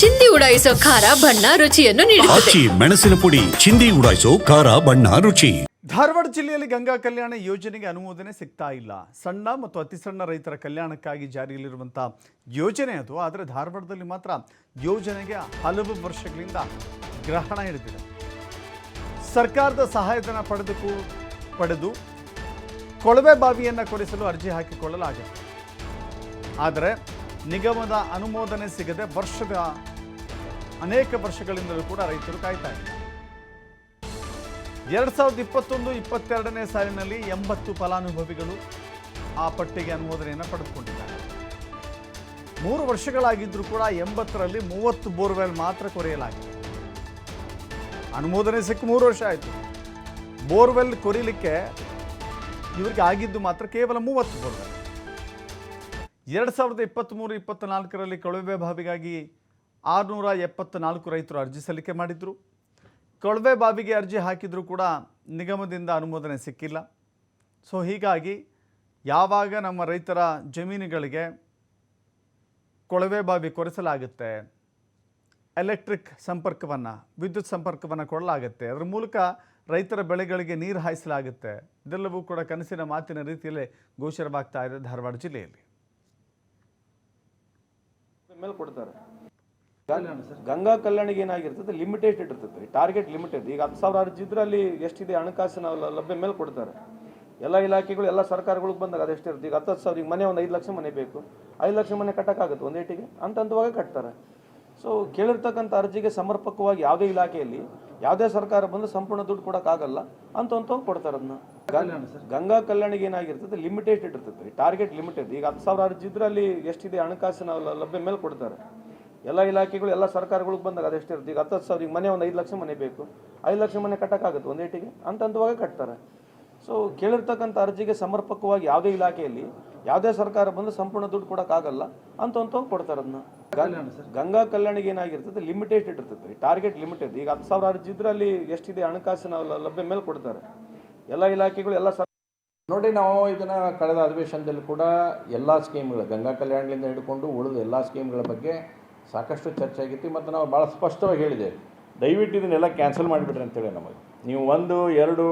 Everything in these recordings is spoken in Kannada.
ಚಿಂದಿ ಉಡಾಯಿಸೋ ಖಾರ ಬಣ್ಣ ರುಚಿಯನ್ನು ನೀಡುತ್ತದೆ. ಆಚಿ ಮೆಣಸಿನ ಪುಡಿ ಚಿಂದಿ ಉಡಾಯಿಸೋ ಖಾರ ಬಣ್ಣ ರುಚಿ. ಧಾರವಾಡ ಜಿಲ್ಲೆಯಲ್ಲಿ ಗಂಗಾ ಕಲ್ಯಾಣ ಯೋಜನೆಗೆ ಅನುಮೋದನೆ ಸಿಗ್ತಾ ಇಲ್ಲ. ಸಣ್ಣ ಮತ್ತು ಅತಿ ಸಣ್ಣ ರೈತರ ಕಲ್ಯಾಣಕ್ಕಾಗಿ ಜಾರಿಯಲ್ಲಿರುವಂಥ ಯೋಜನೆ ಅದು. ಆದರೆ ಧಾರವಾಡದಲ್ಲಿ ಮಾತ್ರ ಯೋಜನೆಗೆ ಹಲವು ವರ್ಷಗಳಿಂದ ಗ್ರಹಣ ಹಿಡಿದಿದೆ. ಸರ್ಕಾರದ ಸಹಾಯಧನ ಪಡೆದು ಪಡೆದು ಕೊಳವೆ ಬಾವಿಯನ್ನು ಕೊರೆಸಲು ಅರ್ಜಿ ಹಾಕಿಕೊಳ್ಳಲಾಗಿದೆ. ಆದರೆ ನಿಗಮದ ಅನುಮೋದನೆ ಸಿಗದೆ ವರ್ಷದ ಅನೇಕ ವರ್ಷಗಳಿಂದಲೂ ಕೂಡ ರೈತರು ಕಾಯ್ತಾ ಇದ್ದಾರೆ. ಎರಡ್ ಸಾವಿರದ ಇಪ್ಪತ್ತೊಂದು, ಇಪ್ಪತ್ತೆರಡನೇ ಸಾಲಿನಲ್ಲಿ ಎಂಬತ್ತು ಫಲಾನುಭವಿಗಳು ಆ ಪಟ್ಟಿಗೆ ಅನುಮೋದನೆಯನ್ನು ಪಡೆದುಕೊಂಡಿದ್ದಾರೆ. ಮೂರು ವರ್ಷಗಳಾಗಿದ್ದರೂ ಕೂಡ ಎಂಬತ್ತರಲ್ಲಿ ಮೂವತ್ತು ಬೋರ್ವೆಲ್ ಮಾತ್ರ ಕೊರೆಯಲಾಗಿದೆ. ಅನುಮೋದನೆ ಸಿಕ್ಕ ಮೂರು ವರ್ಷ ಆಯಿತು. ಬೋರ್ವೆಲ್ ಕೊರಿಲಿಕ್ಕೆ ಇವರಿಗೆ ಆಗಿದ್ದು ಮಾತ್ರ ಕೇವಲ ಮೂವತ್ತು ಬೋರ್ವೆಲ್. ಎರಡು ಸಾವಿರದ ಇಪ್ಪತ್ತ್ಮೂರು, ಇಪ್ಪತ್ತ್ನಾಲ್ಕರಲ್ಲಿ ಕೊಳವೆ ಬಾವಿಗಾಗಿ ಆರುನೂರ ಎಪ್ಪತ್ನಾಲ್ಕು ರೈತರು ಅರ್ಜಿ ಸಲ್ಲಿಕೆ ಮಾಡಿದರು. ಕೊಳವೆ ಬಾವಿಗೆ ಅರ್ಜಿ ಹಾಕಿದರೂ ಕೂಡ ನಿಗಮದಿಂದ ಅನುಮೋದನೆ ಸಿಕ್ಕಿಲ್ಲ. ಸೊ ಹೀಗಾಗಿ ಯಾವಾಗ ನಮ್ಮ ರೈತರ ಜಮೀನುಗಳಿಗೆ ಕೊಳವೆ ಬಾವಿ ಕೊರೆಸಲಾಗುತ್ತೆ, ಎಲೆಕ್ಟ್ರಿಕ್ ಸಂಪರ್ಕವನ್ನು, ವಿದ್ಯುತ್ ಸಂಪರ್ಕವನ್ನು ಕೊಡಲಾಗುತ್ತೆ, ಅದರ ಮೂಲಕ ರೈತರ ಬೆಳೆಗಳಿಗೆ ನೀರು ಹಾಯಿಸಲಾಗುತ್ತೆ, ಇದೆಲ್ಲವೂ ಕೂಡ ಕನಸಿನ ಮಾತಿನ ರೀತಿಯಲ್ಲಿ ಗೋಚರವಾಗ್ತಾ ಇದೆ ಧಾರವಾಡ ಜಿಲ್ಲೆಯಲ್ಲಿ. ಗಂಗಾ ಕಲ್ಯಾಣಿಗೆ ಏನಾಗಿರ್ತದೆ ಲಿಮಿಟೆಡ್ ಇರ್ತದೆ ಟಾರ್ಗೆಟ್ ಲಿಮಿಟೆಡ್ ಈಗ ಹತ್ತು ಸಾವಿರ ಅರ್ಜಿ ಇದ್ರೆ ಅಲ್ಲಿ ಎಷ್ಟಿದೆ ಹಣಕಾಸಿನ ಲಭ್ಯ ಮೇಲೆ ಕೊಡ್ತಾರೆ. ಎಲ್ಲ ಇಲಾಖೆಗಳು ಎಲ್ಲ ಸರ್ಕಾರಗಳಿಗೆ ಬಂದಾಗ ಅದೆಷ್ಟಿರುತ್ತೆ ಈಗ ಹತ್ತು ಹತ್ತು ಸಾವಿರ ಈಗ ಮನೆ ಒಂದು ಐದು ಲಕ್ಷ ಮನೆ ಬೇಕು. ಐದು ಲಕ್ಷ ಮನೆ ಕಟ್ಟಕ್ಕಾಗುತ್ತೆ ಒಂದು ಏಟಿಗೆ ಅಂತ ಹಂತವಾಗಿ ಕಟ್ತಾರೆ. ಸೊ ಕೇಳಿರ್ತಕ್ಕಂಥ ಅರ್ಜಿಗೆ ಸಮರ್ಪಕವಾಗಿ ಯಾವುದೇ ಇಲಾಖೆಯಲ್ಲಿ ಯಾವುದೇ ಸರ್ಕಾರ ಬಂದು ಸಂಪೂರ್ಣ ದುಡ್ಡು ಕೊಡೋಕ್ಕಾಗಲ್ಲ ಅಂತ ಅಂತ ಕೊಡ್ತಾರೆ ಅದನ್ನ. ಗಂಗಾ ಕಲ್ಯಾಣಿಗೆ ಏನಾಗಿರ್ತದೆ ಲಿಮಿಟೆಡ್ ಇರ್ತದೆ ಟಾರ್ಗೆಟ್ ಲಿಮಿಟೆಡ್ ಈಗ ಹತ್ತು ಸಾವಿರ ಅರ್ಜಿ ಇದ್ರೆ ಅಲ್ಲಿ ಎಷ್ಟಿದೆ ಹಣಕಾಸಿನ ಲಭ್ಯ ಮೇಲೆ ಕೊಡ್ತಾರೆ. ಎಲ್ಲ ಇಲಾಖೆಗಳು ಎಲ್ಲ ಸರ್ಕಾರಗಳಿಗೆ ಬಂದಾಗ ಅದೆಷ್ಟಿರುತ್ತೆ ಈಗ ಹತ್ತು ಹತ್ತು ಸಾವಿರ ಈಗ ಮನೆ ಒಂದು ಐದು ಲಕ್ಷ ಮನೆ ಬೇಕು. ಐದು ಲಕ್ಷ ಮನೆ ಕಟ್ಟಕ್ಕಾಗುತ್ತೆ ಒಂದು ಏಟಿಗೆ? ಅಂತ ಅಂತವಾಗ ಕಟ್ತಾರೆ. ಸೊ ಕೇಳಿರ್ತಕ್ಕಂಥ ಅರ್ಜಿಗೆ ಸಮರ್ಪಕವಾಗಿ ಯಾವುದೇ ಇಲಾಖೆಯಲ್ಲಿ ಯಾವುದೇ ಸರ್ಕಾರ ಬಂದು ಸಂಪೂರ್ಣ ದುಡ್ಡು ಕೊಡೋಕ್ಕಾಗಲ್ಲ ಅಂತ ಅಂತ ಕೊಡ್ತಾರೆ ಅದನ್ನ. ಗಂಗಾ ಕಲ್ಯಾಣಿಗೆ ಏನಾಗಿರ್ತದೆ? ಲಿಮಿಟೆಡ್ ಇಟ್ಟಿರ್ತದೆ. ಟಾರ್ಗೆಟ್ ಲಿಮಿಟೆಡ್ ಈಗ ಹತ್ತು ಸಾವಿರ ಅರ್ಜಿ ಇದ್ರೆ ಅಲ್ಲಿ ಎಷ್ಟಿದೆ? ಹಣಕಾಸಿನ ಲಭ್ಯ ಮೇಲೆ ಕೊಡ್ತಾರೆ. ಎಲ್ಲ ಇಲಾಖೆಗಳು ಎಲ್ಲ ನೋಡಿ ನಾವು ಇದನ್ನು ಕಳೆದ ಅಧಿವೇಶನದಲ್ಲಿ ಕೂಡ ಎಲ್ಲ ಸ್ಕೀಮ್ಗಳು ಗಂಗಾ ಕಲ್ಯಾಣದಿಂದ ಹಿಡ್ಕೊಂಡು ಉಳಿದ ಎಲ್ಲ ಸ್ಕೀಮ್ಗಳ ಬಗ್ಗೆ ಸಾಕಷ್ಟು ಚರ್ಚೆ ಆಗಿತ್ತು ಮತ್ತು ನಾವು ಭಾಳ ಸ್ಪಷ್ಟವಾಗಿ ಹೇಳಿದೆ, ದಯವಿಟ್ಟು ಇದನ್ನೆಲ್ಲ ಕ್ಯಾನ್ಸಲ್ ಮಾಡಿಬಿಡ್ರಿ ಅಂತೇಳಿ ನಮಗೆ. ನೀವು ಒಂದು, ಎರಡು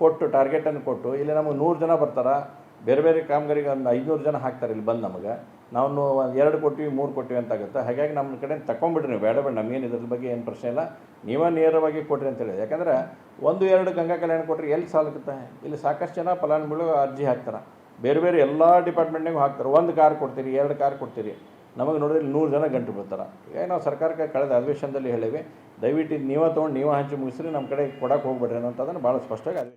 ಕೊಟ್ಟು ಟಾರ್ಗೆಟನ್ನು ಕೊಟ್ಟು, ಇಲ್ಲಿ ನಮಗೆ ನೂರು ಜನ ಬರ್ತಾರೆ, ಬೇರೆ ಬೇರೆ ಕಾಮಗಾರಿಗೆ ಒಂದು ಐದುನೂರು ಜನ ಹಾಕ್ತಾರೆ ಇಲ್ಲಿ ಬಂದು ನಮಗೆ. ನಾವು ಒಂದು ಎರಡು ಕೊಟ್ಟಿವಿ, ಮೂರು ಕೊಟ್ಟಿವಿ ಅಂತ ಆಗುತ್ತೆ. ಹಾಗಾಗಿ ನಮ್ಮ ಕಡೆ ತಗೊಂಡ್ಬಿಡ್ರಿ ನೀವು, ಬೇಡ ಬೇಡ ನಮಗೇನು ಇದ್ರ ಬಗ್ಗೆ ಏನು ಪ್ರಶ್ನೆ ಇಲ್ಲ. ನೀವೇ ನೇರವಾಗಿ ಕೊಟ್ರಿ ಅಂತೇಳಿ. ಯಾಕಂದ್ರೆ ಒಂದು, ಎರಡು ಗಂಗಾ ಕಲ್ಯಾಣ ಕೊಟ್ಟರೆ ಎಲ್ಲಿ ಸಾಲುತ್ತೆ? ಇಲ್ಲಿ ಸಾಕಷ್ಟು ಜನ ಫಲಾನುಭವಿಗಳು ಅರ್ಜಿ ಹಾಕ್ತಾರೆ. ಬೇರೆ ಬೇರೆ ಎಲ್ಲ ಡಿಪಾರ್ಟ್ಮೆಂಟ್ನಾಗೂ ಹಾಕ್ತಾರೆ. ಒಂದು ಕಾರ್ ಕೊಡ್ತೀರಿ, ಎರಡು ಕಾರ್ ಕೊಡ್ತೀರಿ. ನಮಗೆ ನೋಡಿದ್ರೆ ನೂರು ಜನ ಗಂಟು ಬಿಡ್ತಾರೆ. ಈಗ ನಾವು ಸರ್ಕಾರಕ್ಕೆ ಕಳೆದ ಅಧಿವೇಶನದಲ್ಲಿ ಹೇಳಿವಿ, ದಯವಿಟ್ಟು ನೀವೇ ತೊಗೊಂಡು ನೀವೇ ಹಂಚಿ ಮುಗಿಸ್ರಿ, ನಮ್ಮ ಕಡೆ ಕೊಡಕ್ಕೆ ಹೋಗ್ಬೇಡ್ರಿ ಅನ್ನೋಂಥದ್ದನ್ನು ಭಾಳ ಸ್ಪಷ್ಟವಾಗಿ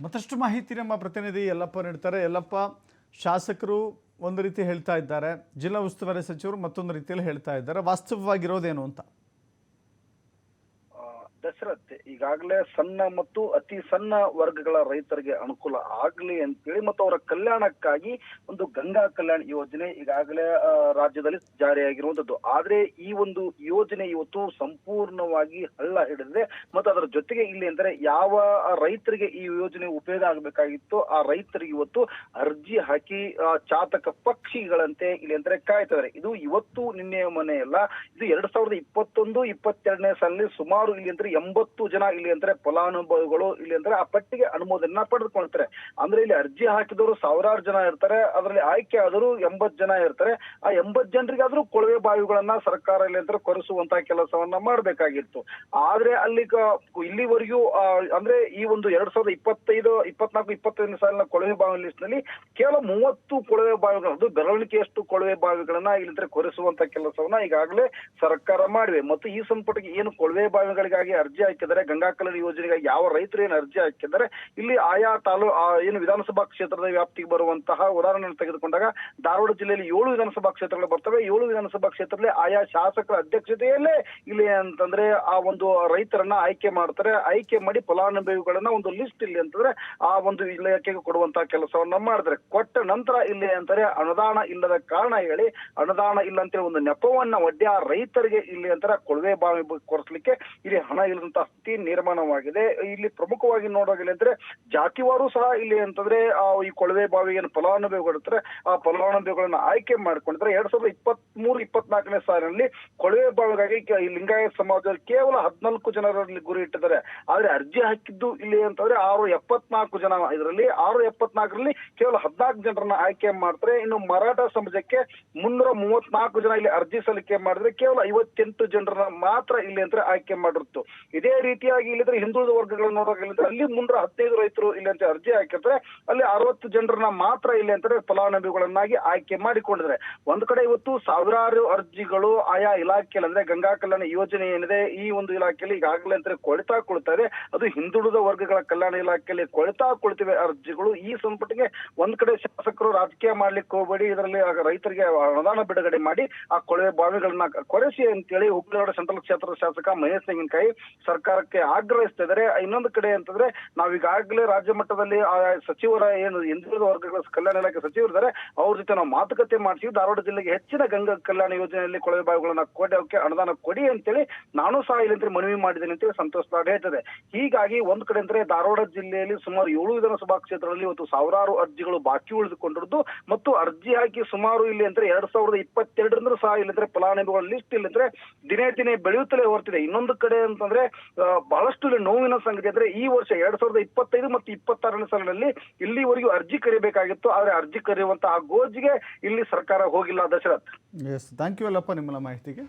ಮತ್ತಷ್ಟು ಮಾಹಿತಿ ನಮ್ಮ ಪ್ರತಿನಿಧಿ ಯಲ್ಲಪ್ಪ ನೀಡ್ತಾರೆ. ಯಲ್ಲಪ್ಪ, ಶಾಸಕರು ಒಂದು ರೀತಿ ಹೇಳ್ತಾ ಇದ್ದಾರೆ. ಜಿಲ್ಲಾ ಉಸ್ತುವಾರಿ ಸಚಿವರು ಮತ್ತೊಂದು ರೀತಿಯಲ್ಲಿ ಹೇಳ್ತಾ ಇದ್ದಾರೆ. ವಾಸ್ತವವಾಗಿರೋದೇನು ಅಂತ? ದಶರಥ್ ಈಗಾಗಲೇ ಸಣ್ಣ ಮತ್ತು ಅತಿ ಸಣ್ಣ ವರ್ಗಗಳ ರೈತರಿಗೆ ಅನುಕೂಲ ಆಗಲಿ ಅಂತೇಳಿ ಮತ್ತು ಅವರ ಕಲ್ಯಾಣಕ್ಕಾಗಿ ಒಂದು ಗಂಗಾ ಕಲ್ಯಾಣ ಯೋಜನೆ ಈಗಾಗಲೇ ರಾಜ್ಯದಲ್ಲಿ ಜಾರಿಯಾಗಿರುವಂತದ್ದು ಆದ್ರೆ ಈ ಒಂದು ಯೋಜನೆ ಇವತ್ತು ಸಂಪೂರ್ಣವಾಗಿ ಹಳ್ಳ ಹಿಡಿದಿದೆ ಮತ್ತು ಅದರ ಜೊತೆಗೆ ಇಲ್ಲಿ ಅಂದರೆ ಯಾವ ರೈತರಿಗೆ ಈ ಯೋಜನೆ ಉಪಯೋಗ ಆಗಬೇಕಾಗಿತ್ತು ಆ ರೈತರಿಗೆ ಇವತ್ತು ಅರ್ಜಿ ಹಾಕಿ ಚಾತಕ ಪಕ್ಷಿಗಳಂತೆ ಇಲ್ಲಿ ಅಂದ್ರೆ ಕಾಯ್ತಾರೆ ಇದು ಇವತ್ತು ನಿನ್ನೆ ಮನೆಯಲ್ಲ, ಇದು ಎರಡ್ ಸಾವಿರದ ಇಪ್ಪತ್ತೊಂದು, ಇಪ್ಪತ್ತೆರಡನೇ ಸಾಲಿನಲ್ಲಿ ಸುಮಾರು ಇಲ್ಲಿ ಅಂದ್ರೆ ಎಂಬತ್ತು ಜನ ಇಲ್ಲಿ ಅಂದ್ರೆ ಫಲಾನುಭವಿಗಳು ಇಲ್ಲಿ ಅಂದ್ರೆ ಆ ಪಟ್ಟಿಗೆ ಅನುಮೋದನೆ ಪಡೆದುಕೊಳ್ತಾರೆ ಅಂದ್ರೆ ಇಲ್ಲಿ ಅರ್ಜಿ ಹಾಕಿದವರು ಸಾವಿರಾರು ಜನ ಇರ್ತಾರೆ, ಅದರಲ್ಲಿ ಆಯ್ಕೆ ಆದರೂ ಎಂಬತ್ ಜನ ಇರ್ತಾರೆ. ಆ ಎಂಬತ್ ಜನರಿಗಾದ್ರೂ ಕೊಳವೆ ಬಾವಿಗಳನ್ನ ಸರ್ಕಾರ ಇಲ್ಲಿ ಅಂದ್ರೆ ಕೊರೆಸುವಂತ ಕೆಲಸವನ್ನ ಮಾಡಬೇಕಾಗಿತ್ತು. ಆದ್ರೆ ಅಲ್ಲಿ ಇಲ್ಲಿವರೆಗೂ ಅಂದ್ರೆ ಈ ಒಂದು ಎರಡ್ ಸಾವಿರದ ಇಪ್ಪತ್ತೈದು, ಇಪ್ಪತ್ನಾಲ್ಕು, ಇಪ್ಪತ್ತೈದನೇ ಸಾಲಿನ ಕೊಳವೆ ಬಾವಿ ಲಿಸ್ಟ್ನಲ್ಲಿ ಕೇವಲ ಮೂವತ್ತು ಕೊಳವೆ ಬಾವಿಗಳು ಬೆರಳಿಕೆಯಷ್ಟು ಕೊಳವೆ ಬಾವಿಗಳನ್ನ ಇಲ್ಲಿಂದ್ರೆ ಕೊರೆಸುವಂತ ಕೆಲಸವನ್ನ ಈಗಾಗಲೇ ಸರ್ಕಾರ ಮಾಡಿವೆ. ಮತ್ತು ಈ ಸಂಪುಟಕ್ಕೆ ಏನು ಕೊಳವೆ ಬಾವಿಗಳಿಗಾಗಿ ಅರ್ಜಿ ಹಾಕಿದರೆ ಗಂಗಾ ಕಲ್ಯಾಣ ಯೋಜನೆಗಾಗಿ ಯಾವ ರೈತರು ಏನು ಅರ್ಜಿ ಹಾಕಿದ್ದಾರೆ, ಇಲ್ಲಿ ಆಯಾ ತಾಲೂ ಏನು ವಿಧಾನಸಭಾ ಕ್ಷೇತ್ರದ ವ್ಯಾಪ್ತಿಗೆ ಬರುವಂತಹ ಉದಾಹರಣೆ ತೆಗೆದುಕೊಂಡಾಗ ಧಾರವಾಡ ಜಿಲ್ಲೆಯಲ್ಲಿ ಏಳು ವಿಧಾನಸಭಾ ಕ್ಷೇತ್ರಗಳು ಬರ್ತವೆ. ಏಳು ವಿಧಾನಸಭಾ ಕ್ಷೇತ್ರದಲ್ಲಿ ಆಯಾ ಶಾಸಕರ ಅಧ್ಯಕ್ಷತೆಯಲ್ಲೇ ಇಲ್ಲಿ ಅಂತಂದ್ರೆ ಆ ಒಂದು ರೈತರನ್ನ ಆಯ್ಕೆ ಮಾಡ್ತಾರೆ. ಆಯ್ಕೆ ಮಾಡಿ ಫಲಾನುಭವಿಗಳನ್ನ ಒಂದು ಲಿಸ್ಟ್ ಇಲ್ಲಿ ಅಂತಂದ್ರೆ ಆ ಒಂದು ಇಲಾಖೆಗೆ ಕೊಡುವಂತಹ ಕೆಲಸವನ್ನ ಮಾಡಿದ್ರೆ. ಕೊಟ್ಟ ನಂತರ ಇಲ್ಲಿ ಅಂತಾರೆ ಅನುದಾನ ಇಲ್ಲದ ಕಾರಣ ಹೇಳಿ, ಅನುದಾನ ಇಲ್ಲ ಅಂತೇಳಿ ಒಂದು ನೆಪವನ್ನ ಒಡ್ಡಿ ಆ ರೈತರಿಗೆ ಇಲ್ಲಿ ಅಂತಾರೆ ಕೊಳವೆ ಬಾವಿ ಕೊಡಿಸ್ಲಿಕ್ಕೆ ಇಲ್ಲಿ ಹಣ ಇಲ್ಲದಂತ ಸ್ಥಿತಿ ನಿರ್ಮಾಣವಾಗಿದೆ. ಇಲ್ಲಿ ಪ್ರಮುಖವಾಗಿ ನೋಡೋದಿಲ್ಲ ಅಂದ್ರೆ ಜಾತಿವಾರು ಸಹ ಇಲ್ಲಿ ಅಂತಂದ್ರೆ, ಆ, ಈ ಕೊಳವೆ ಬಾವಿ ಏನು ಫಲಾನುಭವಿಗಳು ಇರ್ತಾರೆ ಆ ಫಲಾನುಭವಿಗಳನ್ನ ಆಯ್ಕೆ ಮಾಡ್ಕೊಂಡಿದ್ರೆ ಎರಡ್ ಸಾವಿರದ ಇಪ್ಪತ್ತ್ ಮೂರು ಇಪ್ಪತ್ನಾಲ್ಕನೇ ಸಾಲಿನಲ್ಲಿ ಕೊಳವೆ ಬಾವಿಗಾಗಿ ಈ ಲಿಂಗಾಯತ ಸಮಾಜದಲ್ಲಿ ಕೇವಲ ಹದಿನಾಲ್ಕು ಜನರಲ್ಲಿ ಗುರಿ ಇಟ್ಟಿದ್ದಾರೆ. ಆದ್ರೆ ಅರ್ಜಿ ಹಾಕಿದ್ದು ಇಲ್ಲಿ ಅಂತಂದ್ರೆ ಆರು ಎಪ್ಪತ್ನಾಲ್ಕು ಜನ. ಇದರಲ್ಲಿ ಆರು ಎಪ್ಪತ್ನಾಲ್ಕರಲ್ಲಿ ಕೇವಲ ಹದಿನಾಲ್ಕು ಜನರನ್ನ ಆಯ್ಕೆ ಮಾಡ್ತಾರೆ. ಇನ್ನು ಮರಾಠ ಸಮಾಜಕ್ಕೆ ಮುನ್ನೂರ ಮೂವತ್ನಾಲ್ಕು ಜನ ಇಲ್ಲಿ ಅರ್ಜಿ ಸಲ್ಲಿಕೆ ಮಾಡಿದ್ರೆ ಕೇವಲ ಐವತ್ತೆಂಟು ಜನರನ್ನ ಮಾತ್ರ ಇಲ್ಲಿ ಅಂತ ಆಯ್ಕೆ ಮಾಡಿರುತ್ತು. ಇದೇ ರೀತಿಯಾಗಿ ಇಲ್ಲಿದ್ರೆ ಹಿಂದುಳಿದ ವರ್ಗಗಳನ್ನ ನೋಡೋಕೆ ಅಲ್ಲಿ ಮುನ್ನೂರ ಹದಿನೈದು ರೈತರು ಇಲ್ಲಿ ಅಂತ ಅರ್ಜಿ ಹಾಕಿದ್ರೆ ಅಲ್ಲಿ ಅರವತ್ತು ಜನರನ್ನ ಮಾತ್ರ ಇಲ್ಲಿ ಅಂತಾರೆ ಫಲಾನುಭವಿಗಳನ್ನಾಗಿ ಆಯ್ಕೆ ಮಾಡಿಕೊಂಡಿದ್ರೆ ಒಂದ್ ಕಡೆ ಇವತ್ತು ಸಾವಿರಾರು ಅರ್ಜಿಗಳು ಆಯಾ ಇಲಾಖೆಯಲ್ಲಿ, ಅಂದ್ರೆ ಗಂಗಾ ಕಲ್ಯಾಣ ಯೋಜನೆ ಏನಿದೆ, ಈ ಒಂದು ಇಲಾಖೆಯಲ್ಲಿ ಈಗಾಗಲೇ ಅಂದ್ರೆ ಕೊಳಿತಾ ಕೊಳ್ತಾ ಇದೆ. ಅದು ಹಿಂದುಳಿದ ವರ್ಗಗಳ ಕಲ್ಯಾಣ ಇಲಾಖೆಯಲ್ಲಿ ಕೊಳಿತಾ ಕೊಳ್ತಿವೆ ಅರ್ಜಿಗಳು. ಈ ಸಂಪುಟಿಗೆ ಒಂದ್ ಕಡೆ ಶಾಸಕರು ರಾಜಕೀಯ ಮಾಡ್ಲಿಕ್ಕೆ ಹೋಗಬೇಡಿ, ಇದರಲ್ಲಿ ರೈತರಿಗೆ ಅನುದಾನ ಬಿಡುಗಡೆ ಮಾಡಿ, ಆ ಕೊಳವೆ ಬಾವಿಗಳನ್ನ ಕೊರೆಸಿ ಅಂತೇಳಿ ಹುಬ್ಬಳ್ಳಿ ಸೆಂಟ್ರಲ್ ಕ್ಷೇತ್ರದ ಶಾಸಕ ಮಹೇಶ್ ತೆಂಗಿನಕಾಯಿ ಸರ್ಕಾರಕ್ಕೆ ಆಗ್ರಹಿಸ್ತಾ ಇದ್ದಾರೆ ಇನ್ನೊಂದು ಕಡೆ ಅಂತಂದ್ರೆ ನಾವೀಗಾಗಲೇ ರಾಜ್ಯ ಮಟ್ಟದಲ್ಲಿ, ಆ, ಸಚಿವರ ಏನು ಹಿಂದುಳಿದ ವರ್ಗಗಳ ಕಲ್ಯಾಣ ಇಲಾಖೆ ಸಚಿವರಿದ್ದಾರೆ ಅವ್ರ ಜೊತೆ ನಾವು ಮಾತುಕತೆ ಮಾಡಿಸಿ ಧಾರವಾಡ ಜಿಲ್ಲೆಗೆ ಹೆಚ್ಚಿನ ಗಂಗಾ ಕಲ್ಯಾಣ ಯೋಜನೆಯಲ್ಲಿ ಕೊಳವೆ ಬಾವಿಗಳನ್ನ ಕೊಡೋಕೆ ಅನುದಾನ ಕೊಡಿ ಅಂತೇಳಿ ನಾನು ಸಹ ಇಲ್ಲಿ ಮನವಿ ಮಾಡಿದ್ದೇನೆ ಅಂತೇಳಿ ಸಂತೋಷ್ ಹೇಳ್ತದೆ ಹೀಗಾಗಿ ಒಂದ್ ಕಡೆ ಅಂದ್ರೆ ಧಾರವಾಡ ಜಿಲ್ಲೆಯಲ್ಲಿ ಸುಮಾರು ಏಳು ವಿಧಾನಸಭಾ ಕ್ಷೇತ್ರದಲ್ಲಿ ಇವತ್ತು ಸಾವಿರಾರು ಅರ್ಜಿಗಳು ಬಾಕಿ ಉಳಿದುಕೊಂಡಿರೋದು ಮತ್ತು ಅರ್ಜಿ ಹಾಕಿ ಸುಮಾರು ಇಲ್ಲಿ ಅಂದ್ರೆ ಎರಡ್ ಸಾವಿರದ ಇಪ್ಪತ್ತೆರಡರಿಂದ ಸಹ ಇಲ್ಲಿ ಅಂದ್ರೆ ಫಲಾನುಭವಿಗಳ ಲಿಸ್ಟ್ ಇಲ್ಲಿ ಅಂದ್ರೆ ದಿನೇ ದಿನೇ ಬೆಳೆಯುತ್ತಲೇ ಹೊರತಿದೆ. ಇನ್ನೊಂದು ಕಡೆ ಅಂತಂದ್ರೆ ಬಹಳಷ್ಟು ನೋವಿನ ಸಂಗತಿ ಅಂದ್ರೆ ಈ ವರ್ಷ ಎರಡ್ ಸಾವಿರದ ಇಪ್ಪತ್ತೈದು ಮತ್ತು ಇಪ್ಪತ್ತಾರನೇ ಸಾಲಿನಲ್ಲಿ ಇಲ್ಲಿವರೆಗೂ ಅರ್ಜಿ ಕರಿಬೇಕಾಗಿತ್ತು. ಆದ್ರೆ ಅರ್ಜಿ ಕರೆಯುವಂತಹ ಗೋಜಿಗೆ ಇಲ್ಲಿ ಸರ್ಕಾರ ಹೋಗಿಲ್ಲ ದಶರಥ್. ಎಸ್ ಥ್ಯಾಂಕ್ ಯು ಅಲ್ಲಪ್ಪ ನಿಮ್ಮಲ್ಲ ಮಾಹಿತಿಗೆ.